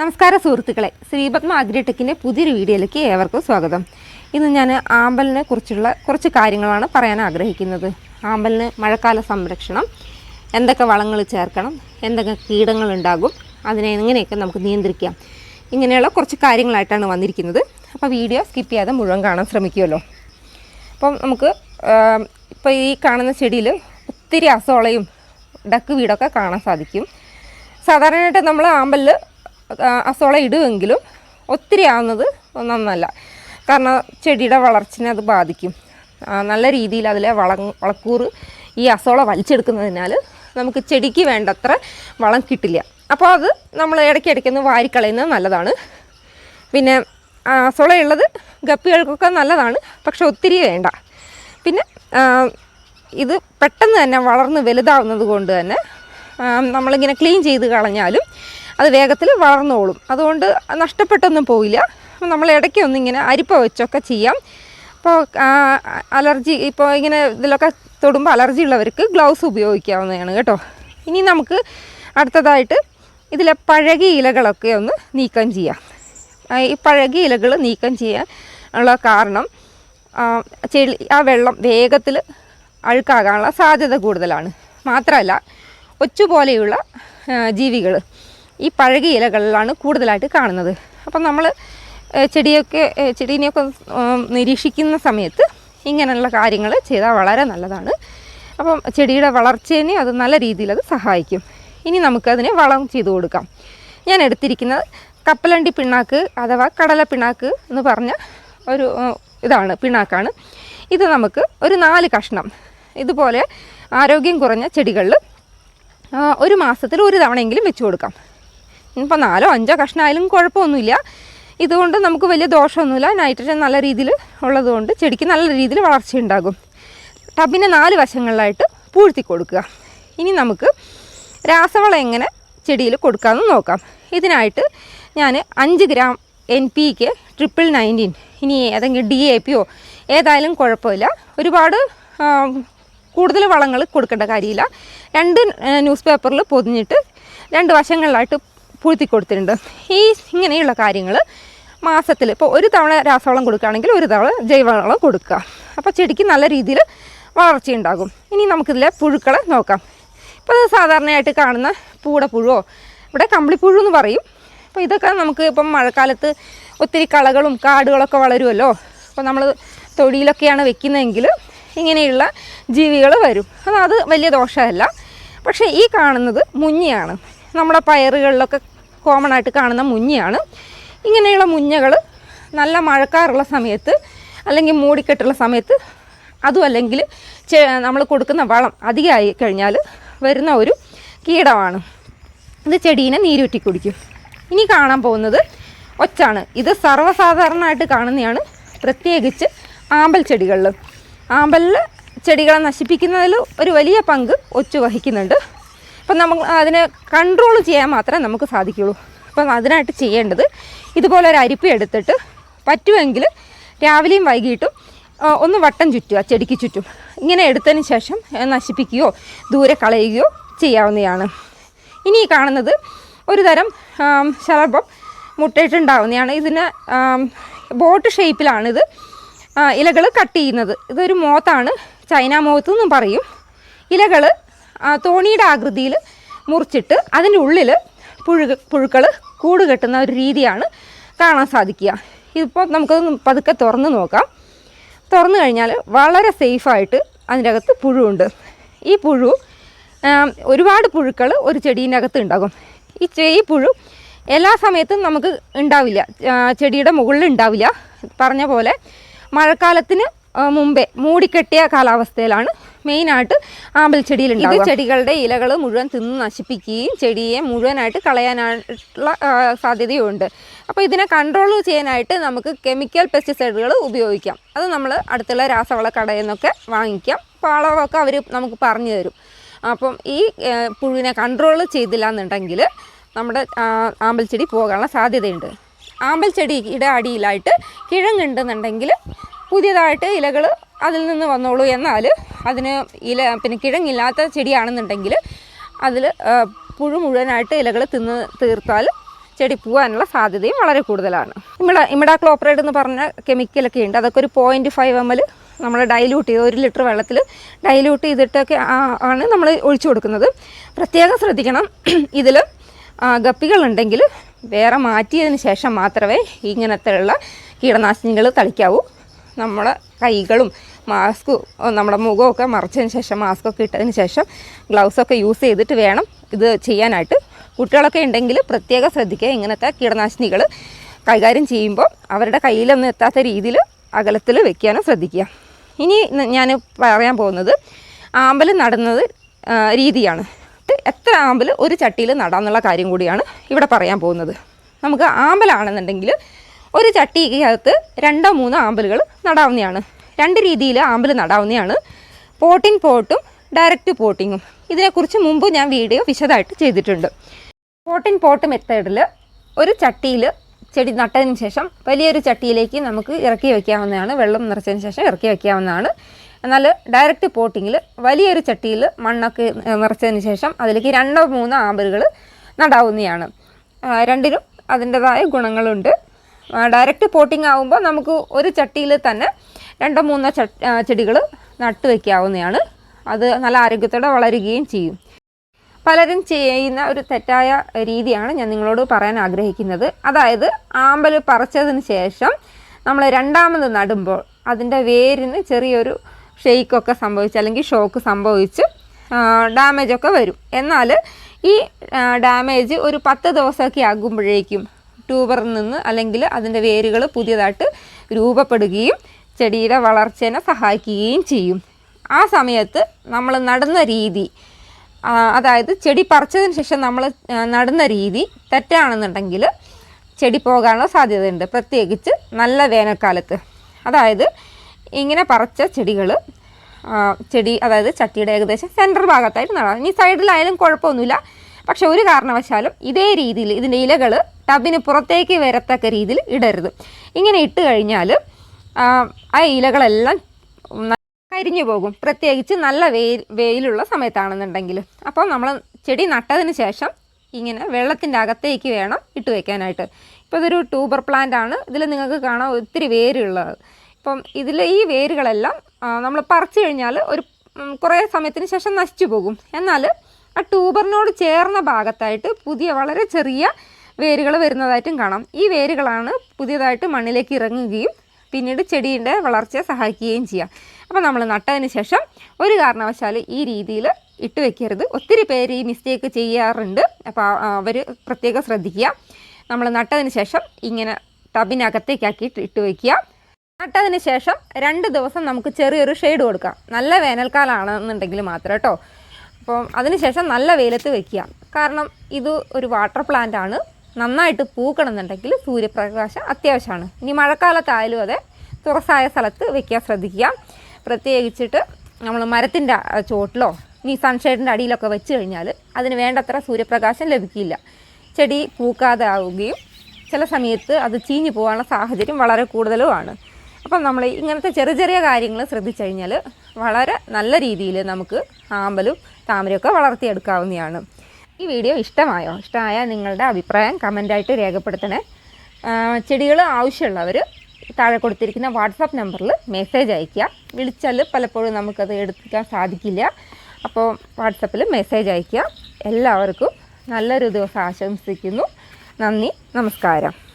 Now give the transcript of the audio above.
നമസ്കാരം സുഹൃത്തുക്കളെ ശ്രീപത്മ അഗ്രിടെക്കിന്റെ പുതിയൊരു വീഡിയോയിലേക്ക് ഏവർക്കും സ്വാഗതം. ഇന്ന് ഞാൻ ആമ്പലിനെ കുറിച്ചുള്ള കുറച്ച് കാര്യങ്ങളാണ് പറയാൻ ആഗ്രഹിക്കുന്നത്. ആമ്പലിന് മഴക്കാല സംരക്ഷണം എന്തൊക്കെ വളങ്ങൾ ചേർക്കണം എന്തൊക്കെ കീടങ്ങൾ ഉണ്ടാകും അതിനെ എങ്ങനെയൊക്കെ നമുക്ക് നിയന്ത്രിക്കാം ഇങ്ങനെയുള്ള കുറച്ച് കാര്യങ്ങളായിട്ടാണ് വന്നിരിക്കുന്നത്. അപ്പോൾ വീഡിയോ സ്കിപ്പ് ചെയ്യാതെ മുഴുവൻ കാണാൻ ശ്രമിക്കുമല്ലോ. അപ്പം നമുക്ക് ഇപ്പോൾ ഈ കാണുന്ന ചെടിയിൽ ഒത്തിരി അസോളയും ഡക്ക് വീടൊക്കെ കാണാൻ സാധിക്കും. സാധാരണയായിട്ട് നമ്മൾ ആമ്പലിൽ അസോള ഇടുമെങ്കിലും ഒത്തിരി ആവുന്നത് നന്നല്ല. കാരണം ചെടിയുടെ വളർച്ചനെ അത് ബാധിക്കും. നല്ല രീതിയിൽ അതിലെ വള വളക്കൂറ് ഈ അസോള വലിച്ചെടുക്കുന്നതിനാൽ നമുക്ക് ചെടിക്ക് വേണ്ടത്ര വളം കിട്ടില്ല. അപ്പോൾ അത് നമ്മൾ ഇടയ്ക്കിടയ്ക്കൊന്ന് വാരിക്കളയുന്നത് നല്ലതാണ്. പിന്നെ അസോളയുള്ളത് ഗപ്പികൾക്കൊക്കെ നല്ലതാണ് പക്ഷെ ഒത്തിരി വേണ്ട. പിന്നെ ഇത് പെട്ടെന്ന് തന്നെ വളർന്ന് വലുതാവുന്നത് കൊണ്ട് തന്നെ നമ്മളിങ്ങനെ ക്ലീൻ ചെയ്ത് കളഞ്ഞാലും അത് വേഗത്തിൽ വളർന്നോളും. അതുകൊണ്ട് നഷ്ടപ്പെട്ടൊന്നും അപ്പോൾ നമ്മൾ ഇടയ്ക്ക് ഒന്നിങ്ങനെ അരിപ്പ വെച്ചൊക്കെ ചെയ്യാം. ഇപ്പോൾ അലർജി ഇപ്പോൾ ഇങ്ങനെ ഇതിലൊക്കെ തൊടുമ്പോൾ അലർജി ഉള്ളവർക്ക് ഗ്ലൗസ് ഉപയോഗിക്കാവുന്നതാണ് കേട്ടോ. ഇനി നമുക്ക് അടുത്തതായിട്ട് ഇതിലെ പഴകിയ ഇലകളൊക്കെ ഒന്ന് നീക്കം ചെയ്യാം. ഈ പഴകിയ ഇലകൾ നീക്കം ചെയ്യാൻ ഉള്ള കാരണം ചെളി ആ വെള്ളം വേഗത്തിൽ അഴുക്കാകാനുള്ള സാധ്യത കൂടുതലാണ്. മാത്രമല്ല ഒച്ചുപോലെയുള്ള ജീവികൾ ഈ പഴകിയ ഇലകളിലാണ് കൂടുതലായിട്ട് കാണുന്നത്. അപ്പം നമ്മൾ ചെടിയൊക്കെ ചെടീനെയൊക്കെ നിരീക്ഷിക്കുന്ന സമയത്ത് ഇങ്ങനെയുള്ള കാര്യങ്ങൾ ചെയ്താൽ വളരെ നല്ലതാണ്. അപ്പം ചെടിയുടെ വളർച്ചേനെ അത് നല്ല രീതിയിൽ അത് സഹായിക്കും. ഇനി നമുക്കതിന് വളം ചെയ്തു കൊടുക്കാം. ഞാൻ എടുത്തിരിക്കുന്നത് കപ്പലണ്ടി പിണ്ണാക്ക് അഥവാ കടല പിണ്ണാക്ക് എന്ന് പറഞ്ഞ ഒരു ഇതാണ് പിണ്ണാക്കാണ്. ഇത് നമുക്ക് ഒരു നാല് കഷ്ണം ഇതുപോലെ ആരോഗ്യം കുറഞ്ഞ ചെടികളിൽ ഒരു മാസത്തിൽ ഒരു തവണയെങ്കിലും വെച്ചു കൊടുക്കാം. ഇനിയിപ്പോൾ നാലോ അഞ്ചോ കഷ്ണമായാലും കുഴപ്പമൊന്നുമില്ല. ഇതുകൊണ്ട് നമുക്ക് വലിയ ദോഷമൊന്നുമില്ല. നൈട്രജൻ നല്ല രീതിയിൽ ഉള്ളതുകൊണ്ട് ചെടിക്ക് നല്ല രീതിയിൽ വളർച്ചയുണ്ടാകും ടബിനെ നാല് വശങ്ങളിലായിട്ട് പൂഴ്ത്തി കൊടുക്കുക. ഇനി നമുക്ക് രാസവളം എങ്ങനെ ചെടിയിൽ കൊടുക്കാമെന്ന് നോക്കാം. ഇതിനായിട്ട് ഞാൻ അഞ്ച് gram N P K triple nineteen ഇനി ഏതെങ്കിലും ഡി എ പിയോ ഏതായാലും കുഴപ്പമില്ല. ഒരുപാട് കൂടുതൽ വളങ്ങൾ കൊടുക്കേണ്ട കാര്യമില്ല. രണ്ട് ന്യൂസ് പേപ്പറിൽ പൊതിഞ്ഞിട്ട് രണ്ട് വശങ്ങളിലായിട്ട് പൂഴ്ത്തി കൊടുത്തിട്ടുണ്ട് ഈ ഇങ്ങനെയുള്ള കാര്യങ്ങൾ മാസത്തിൽ ഇപ്പോൾ ഒരു തവണ രാസവളം കൊടുക്കുകയാണെങ്കിൽ ഒരു തവണ ജൈവവളം കൊടുക്കുക. അപ്പോൾ ചെടിക്ക് നല്ല രീതിയിൽ വളർച്ചയുണ്ടാകും ഇനി നമുക്കിതിലെ പുഴുക്കളെ നോക്കാം. ഇപ്പോൾ ഇത് സാധാരണയായിട്ട് കാണുന്ന പൂടപ്പുഴുവോ ഇവിടെ കമ്പിളിപ്പുഴു എന്ന് പറയും. അപ്പോൾ ഇതൊക്കെ നമുക്ക് ഇപ്പം മഴക്കാലത്ത് ഒത്തിരി കളകളും കാടുകളൊക്കെ വളരുമല്ലോ. അപ്പോൾ നമ്മൾ തൊടിയിലൊക്കെയാണ് വെക്കുന്നതെങ്കിൽ ഇങ്ങനെയുള്ള ജീവികൾ വരും. അത് അത് വലിയ ദോഷമല്ല. പക്ഷേ ഈ കാണുന്നത് മുഞ്ഞയാണ്. നമ്മുടെ പയറുകളിലൊക്കെ കോമൺ ആയിട്ട് കാണുന്ന മുഞ്ഞയാണ്. ഇങ്ങനെയുള്ള മുഞ്ഞകൾ നല്ല മഴക്കാറുള്ള സമയത്ത് അല്ലെങ്കിൽ മൂടിക്കെട്ടുള്ള സമയത്ത് അതും അല്ലെങ്കിൽ നമ്മൾ കൊടുക്കുന്ന വളം അധികമായി കഴിഞ്ഞാൽ വരുന്ന ഒരു കീടമാണ്. ഇത് ചെടീനെ നീരൂറ്റി കുടിക്കും. ഇനി കാണാൻ പോകുന്നത് ഒച്ചാണ്. ഇത് സർവസാധാരണമായിട്ട് കാണുന്നതാണ് പ്രത്യേകിച്ച് ആമ്പൽ ചെടികളിൽ ആമ്പലിൽ ചെടികളെ നശിപ്പിക്കുന്നതിൽ ഒരു വലിയ പങ്ക് ഒച്ചു വഹിക്കുന്നുണ്ട്. അപ്പം നമ്മൾ അതിനെ കൺട്രോൾ ചെയ്യാൻ മാത്രമേ നമുക്ക് സാധിക്കുള്ളൂ അപ്പം അതിനായിട്ട് ചെയ്യേണ്ടത് ഇതുപോലെ ഒരു അരിപ്പ് എടുത്തിട്ട് പറ്റുമെങ്കിൽ രാവിലെയും വൈകിട്ടും ഒന്ന് വട്ടം ചുറ്റുക ചെടിക്ക് ചുറ്റും. ഇങ്ങനെ എടുത്തതിന് ശേഷം നശിപ്പിക്കുകയോ ദൂരെ കളയുകയോ ചെയ്യാവുന്നതാണ്. ഇനി കാണുന്നത് ഒരു തരം ശലഭം മുട്ടയിട്ടുണ്ടാവുന്നതാണ്. ഇതിന് ബോട്ട് ഷേപ്പിലാണിത്. ഇലകൾ കട്ട് ചെയ്യുന്നത്. ഇതൊരു മോത്താണ്. ചൈന മോത്ത് എന്നും പറയും. ഇലകൾ തോണിയുടെ ആകൃതിയിൽ മുറിച്ചിട്ട് അതിന്റെ ഉള്ളിൽ പുഴു പുഴുക്കൾ കൂട് കെട്ടുന്ന ഒരു രീതിയാണ് കാണാൻ സാധിക്കുക. ഇതിപ്പോൾ നമുക്കത് പതുക്കെ തുറന്ന് നോക്കാം. തുറന്നു കഴിഞ്ഞാൽ വളരെ സേഫായിട്ട് അതിന്റെ അകത്ത് പുഴുവുണ്ട്. ഈ പുഴു ഒരുപാട് പുഴുക്കൾ ഒരു ചെടീന്റെ അകത്ത് ഉണ്ടാകും. ഈ ചെയ് പുഴു എല്ലാ സമയത്തും നമുക്ക് ഉണ്ടാവില്ല. ചെടിയുടെ മുകളിൽ ഉണ്ടാവില്ല. പറഞ്ഞ പോലെ മഴക്കാലത്തിന് മുമ്പേ മൂടിക്കെട്ടിയ കാലാവസ്ഥയിലാണ് മെയിനായിട്ട് ആമ്പൽ ചെടിയിൽ ഇത് ചെടികളുടെ ഇലകൾ മുഴുവൻ തിന്ന് നശിപ്പിക്കുകയും ചെടിയെ മുഴുവനായിട്ട് കളയാനായിട്ടുള്ള സാധ്യതയുണ്ട്. അപ്പോൾ ഇതിനെ കൺട്രോൾ ചെയ്യാനായിട്ട് നമുക്ക് കെമിക്കൽ പെസ്റ്റിസൈഡുകൾ ഉപയോഗിക്കാം. അത് നമ്മൾ അടുത്തുള്ള രാസവള കടയിൽ നിന്നൊക്കെ വാങ്ങിക്കാം. അപ്പോൾ അളവൊക്കെ അവർ നമുക്ക് പറഞ്ഞു തരും. അപ്പം ഈ പുഴുവിനെ കൺട്രോൾ ചെയ്തില്ല എന്നുണ്ടെങ്കിൽ നമ്മുടെ ആമ്പൽ ചെടി പോകാനുള്ള സാധ്യതയുണ്ട്. ആമ്പൽ ചെടിയുടെ അടിയിലായിട്ട് കിഴങ്ങുണ്ടെന്നുണ്ടെങ്കിൽ പുതിയതായിട്ട് ഇലകൾ അതിൽ നിന്ന് വന്നോളൂ എന്നാൽ അതിന് ഇല പിന്നെ കിഴങ്ങില്ലാത്ത ചെടിയാണെന്നുണ്ടെങ്കിൽ അതിൽ പുഴു മുഴുവനായിട്ട് ഇലകൾ തിന്ന് തീർത്താൽ ചെടി പോകാനുള്ള സാധ്യതയും വളരെ കൂടുതലാണ്. ഇമിട ഇമിടാ ക്ലോപ്രൈഡ് എന്ന് പറഞ്ഞ കെമിക്കലൊക്കെ ഉണ്ട്. അതൊക്കെ ഒരു പോയിന്റ് ഫൈവ് എം എൽ നമ്മൾ ഡൈല്യൂട്ട് ചെയ്ത് ഒരു ലിറ്റർ വെള്ളത്തിൽ ഡൈല്യൂട്ട് ചെയ്തിട്ടൊക്കെ ആണ് നമ്മൾ ഒഴിച്ചു കൊടുക്കുന്നത്. പ്രത്യേകം ശ്രദ്ധിക്കണം. ഇതിൽ ഗപ്പികളുണ്ടെങ്കിൽ വേറെ മാറ്റിയതിന് ശേഷം മാത്രമേ ഇങ്ങനത്തെ ഉള്ള കീടനാശിനികൾ തളിക്കാവൂ. നമ്മുടെ കൈകളും മാസ്ക് നമ്മുടെ മുഖമൊക്കെ മറച്ചതിന് ശേഷം മാസ്കൊക്കെ ഇട്ടതിന് ശേഷം ഗ്ലൗസൊക്കെ യൂസ് ചെയ്തിട്ട് വേണം ഇത് ചെയ്യാനായിട്ട്. കുട്ടികളൊക്കെ ഉണ്ടെങ്കിൽ പ്രത്യേകം ശ്രദ്ധിക്കുക. ഇങ്ങനത്തെ കീടനാശിനികൾ കൈകാര്യം ചെയ്യുമ്പോൾ അവരുടെ കയ്യിലൊന്നും എത്താത്ത രീതിയിൽ അകലത്തിൽ വെക്കാനും ശ്രദ്ധിക്കുക. ഇനി ഞാൻ പറയാൻ പോകുന്നത് ആമ്പൽ നടുന്നത് രീതിയാണ്. എത്ര ആമ്പൽ ഒരു ചട്ടിയിൽ നടാന്നുള്ള കാര്യം കൂടിയാണ് ഇവിടെ പറയാൻ പോകുന്നത്. നമുക്ക് ആമ്പലാണെന്നുണ്ടെങ്കിൽ ഒരു ചട്ടിക്കകത്ത് രണ്ടോ മൂന്നോ ആമ്പലുകൾ നടാവുന്നതാണ്. രണ്ട് രീതിയിൽ ആമ്പിൽ നടാവുന്നതാണ്. പോട്ടിംഗ് പോട്ടും ഡയറക്റ്റ് പോട്ടിങ്ങും ഇതിനെക്കുറിച്ച് മുമ്പ് ഞാൻ വീഡിയോ വിശദമായിട്ട് ചെയ്തിട്ടുണ്ട്. പോട്ടിംഗ് പോട്ട് മെത്തേഡിൽ ഒരു ചട്ടിയിൽ ചെടി നട്ടതിന് ശേഷം വലിയൊരു ചട്ടിയിലേക്ക് നമുക്ക് ഇറക്കി വയ്ക്കാവുന്നതാണ് വെള്ളം നിറച്ചതിന് ശേഷം ഇറക്കി വയ്ക്കാവുന്നതാണ് എന്നാൽ ഡയറക്റ്റ് പോട്ടിങ്ങിൽ വലിയൊരു ചട്ടിയിൽ മണ്ണൊക്കെ നിറച്ചതിന് ശേഷം അതിലേക്ക് രണ്ടോ മൂന്നോ ആമ്പലുകൾ നടാവുന്നതാണ്. രണ്ടിനും അതിന്റെതായ ഗുണങ്ങളുണ്ട്. ഡയറക്റ്റ് പോട്ടിംഗ് ആകുമ്പോൾ നമുക്ക് ഒരു ചട്ടിയിൽ തന്നെ രണ്ടോ മൂന്നോ ചെടികൾ നട്ടു വയ്ക്കാവുന്നതാണ് അത് നല്ല ആരോഗ്യത്തോടെ വളരുകയും ചെയ്യും. പലരും ചെയ്യുന്ന ഒരു തെറ്റായ രീതിയാണ് ഞാൻ നിങ്ങളോട് പറയാൻ ആഗ്രഹിക്കുന്നത്. അതായത് ആമ്പൽ പറിച്ചതിന് ശേഷം നമ്മൾ രണ്ടാമത് നടുമ്പോൾ അതിന്റെ വേരിന് ചെറിയൊരു ഷെയ്ക്കൊക്കെ സംഭവിച്ച് അല്ലെങ്കിൽ ഷോക്ക് സംഭവിച്ച് ഡാമേജൊക്കെ വരും. എന്നാൽ ഈ ഡാമേജ് ഒരു പത്ത് ദിവസമൊക്കെ ആകുമ്പോഴേക്കും ട്യൂബറിൽ നിന്ന് അല്ലെങ്കിൽ അതിന്റെ വേരുകൾ പുതിയതായിട്ട് രൂപപ്പെടുകയും ചെടിയുടെ വളർച്ചേനെ സഹായിക്കുകയും ചെയ്യും. ആ സമയത്ത് നമ്മൾ നടുന്ന രീതി അതായത് ചെടി പറിച്ചതിന് ശേഷം നമ്മൾ നടുന്ന രീതി തെറ്റാണെന്നുണ്ടെങ്കിൽ ചെടി പോകാനുള്ള സാധ്യതയുണ്ട്. പ്രത്യേകിച്ച് നല്ല വേനൽക്കാലത്ത്. അതായത് ഇങ്ങനെ പറിച്ച ചെടികൾ ചെടി അതായത് ചട്ടിയുടെ ഏകദേശം സെന്റർ ഭാഗത്തായിട്ട് നടാം. ഇനി സൈഡിലായാലും കുഴപ്പമൊന്നുമില്ല. പക്ഷെ ഒരു കാരണവശാലും ഇതേ രീതിയിൽ ഇതിന്റെ ഇലകൾ ടബിന് പുറത്തേക്ക് വരത്തക്ക രീതിയിൽ ഇടരുത്. ഇങ്ങനെ ഇട്ട് കഴിഞ്ഞാൽ ആ, ഇലകളെല്ലാം കരിഞ്ഞു പോകും. പ്രത്യേകിച്ച് നല്ല വെയിൽ വെയിലുള്ള സമയത്താണെന്നുണ്ടെങ്കിൽ. അപ്പോൾ നമ്മൾ ചെടി നട്ടതിന് ശേഷം ഇങ്ങനെ വെള്ളത്തിന്റെ അകത്തേക്ക് വേണം ഇട്ട് വെക്കാനായിട്ട്. ഇപ്പോൾ ഇതൊരു ട്യൂബർ പ്ലാന്റ് ആണ്. ഇതിൽ നിങ്ങൾക്ക് കാണാം ഒത്തിരി വേരുള്ളത് ഇപ്പം ഇതിൽ ഈ വേരുകളെല്ലാം നമ്മൾ പറിച്ചു കഴിഞ്ഞാൽ ഒരു കുറേ സമയത്തിന് ശേഷം നശിച്ചു പോകും. എന്നാൽ ആ ട്യൂബറിനോട് ചേർന്ന ഭാഗത്തായിട്ട് പുതിയ വളരെ ചെറിയ വേരുകൾ വരുന്നതായിട്ടും കാണാം. ഈ വേരുകളാണ് പുതിയതായിട്ട് മണ്ണിലേക്ക് ഇറങ്ങുകയും പിന്നീട് ചെടീന്റെ വളർച്ചയെ സഹായിക്കുകയും ചെയ്യാം. അപ്പോൾ നമ്മൾ നട്ടതിന് ശേഷം ഒരു കാരണവശാൽ ഈ രീതിയിൽ ഇട്ട് വെക്കരുത്. ഒത്തിരി പേര് ഈ മിസ്റ്റേക്ക് ചെയ്യാറുണ്ട്. അപ്പോൾ അവർ പ്രത്യേകം ശ്രദ്ധിക്കുക. നമ്മൾ നട്ടതിന് ശേഷം ഇങ്ങനെ ടബിനകത്തേക്കാക്കിയിട്ട് ഇട്ട് വയ്ക്കുക നട്ടതിന് ശേഷം രണ്ട് ദിവസം നമുക്ക് ചെറിയൊരു ഷെയ്ഡ് കൊടുക്കാം. നല്ല വേനൽക്കാലമാണെന്നുണ്ടെങ്കിൽ മാത്രം കേട്ടോ. അപ്പം അതിനുശേഷം നല്ല വെയിലത്ത് വെക്കുക. കാരണം ഇത് ഒരു വാട്ടർ പ്ലാന്റ് ആണ്. നന്നായിട്ട് പൂക്കണമെന്നുണ്ടെങ്കിൽ സൂര്യപ്രകാശം അത്യാവശ്യമാണ്. ഇനി മഴക്കാലത്തായാലും അതെ തുറസായ സ്ഥലത്ത് വെക്കാൻ ശ്രദ്ധിക്കുക. പ്രത്യേകിച്ചിട്ട് നമ്മൾ മരത്തിന്റെ ചോട്ടിലോ ഇനി സൺഷെയ്ഡിന്റെ അടിയിലൊക്കെ വെച്ച് കഴിഞ്ഞാൽ അതിന് വേണ്ടത്ര സൂര്യപ്രകാശം ലഭിക്കില്ല. ചെടി പൂക്കാതെ ആവുകയും ചില സമയത്ത് അത് ചീഞ്ഞു പോകാനുള്ള സാഹചര്യം വളരെ കൂടുതലുമാണ്. അപ്പം നമ്മൾ ഇങ്ങനത്തെ ചെറിയ ചെറിയ കാര്യങ്ങൾ ശ്രദ്ധിച്ചു കഴിഞ്ഞാൽ വളരെ നല്ല രീതിയിൽ നമുക്ക് ആമ്പലും താമരയൊക്കെ വളർത്തിയെടുക്കാവുന്നതാണ്. ഈ വീഡിയോ ഇഷ്ടമായോ? ഇഷ്ടമായാൽ നിങ്ങളുടെ അഭിപ്രായം കമന്റായിട്ട് രേഖപ്പെടുത്തണേ. ചെടികൾ ആവശ്യമുള്ളവർ താഴെ കൊടുത്തിരിക്കുന്ന വാട്സാപ്പ് നമ്പറിൽ മെസ്സേജ് അയയ്ക്കുക. വിളിച്ചാൽ പലപ്പോഴും നമുക്കത് എടുക്കാൻ സാധിക്കില്ല. അപ്പോൾ വാട്സപ്പിൽ മെസ്സേജ് അയയ്ക്കുക. എല്ലാവർക്കും നല്ലൊരു ദിവസം ആശംസിക്കുന്നു. നന്ദി. നമസ്കാരം.